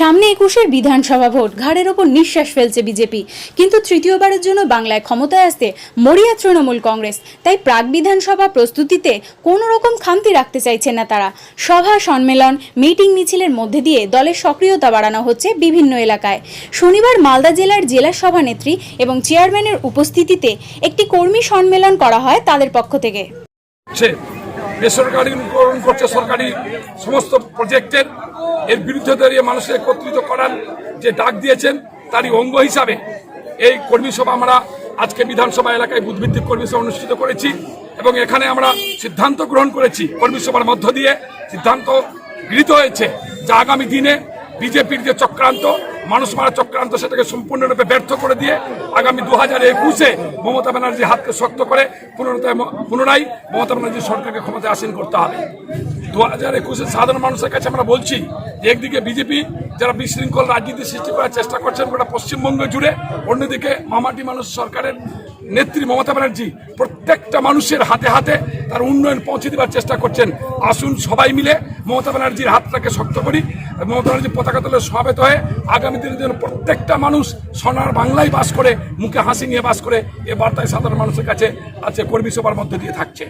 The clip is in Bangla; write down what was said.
সামনে একুশের বিধানসভা ভোট, ঘাড়ের ওপর নিঃশ্বাস ফেলছে বিজেপি। কিন্তু তৃতীয়বারের জন্য বাংলায় ক্ষমতায় আসতে মরিয়া তৃণমূল কংগ্রেস। তাই প্রাক বিধানসভা প্রস্তুতিতে কোনো রকম খামতি রাখতে চাইছে না তারা। সভা, সম্মেলন, মিটিং মিছিলের মধ্যে দিয়ে দলের সক্রিয়তা বাড়ানো হচ্ছে বিভিন্ন এলাকায়। শনিবার মালদা জেলার জেলা সভানেত্রী এবং চেয়ারম্যানের উপস্থিতিতে একটি কর্মী সম্মেলন করা হয় তাদের পক্ষ থেকে। বেসরকারীকরণ করছে সরকারি সমস্ত প্রজেক্টের এর বিরুদ্ধে দাঁড়িয়ে মানুষকে একত্রিত করার যে ডাক দিয়েছেন, তারই অঙ্গ হিসাবে এই কর্মী সভা আমরা আজকে বিধানসভা এলাকায় বুধভিত্তিক কর্মী সভা অনুষ্ঠিত করেছি এবং এখানে আমরা সিদ্ধান্ত গ্রহণ করেছি কর্মী সভার মধ্য দিয়ে। সিদ্ধান্ত গৃহীত হয়েছে। যা আগামী দিনে বিজেপির যে চক্রান্ত মানুষ মারা চক্রান্ত সেটাকে সম্পূর্ণরূপে ব্যর্থ করে দিয়ে আগামী দু হাজার একুশে মমতা ব্যানার্জি হাতকে শক্ত করে পুনরায় পুনরায় মমতা ব্যানার্জি সরকারকে ক্ষমতায় আসীন করতে হবে। দু হাজার একুশে সাধারণ মানুষের কাছে আমরা বলছি যে একদিকে বিজেপি যারা বিশৃঙ্খল রাজনীতি সৃষ্টি করার চেষ্টা করছেন গোটা পশ্চিমবঙ্গ জুড়ে, অন্যদিকে মামাটি মানুষ সরকারের নেত্রী মমতা ব্যানার্জি প্রত্যেকটা মানুষের হাতে হাতে তার উন্নয়ন পৌঁছে দেওয়ার চেষ্টা করছেন। আসুন সবাই মিলে মমতা ব্যানার্জির হাতটাকে শক্ত করি মমতা ব্যানার্জি পতাকা তোলে সমাবেত হয়ে আগামী দিনের জন্য প্রত্যেকটা মানুষ সোনার বাংলায় বাস করে, মুখে হাসি নিয়ে বাস করে এ বার্তায় সাধারণ মানুষের কাছে আছে, কর্মী সভার মধ্যে দিয়ে থাকছে।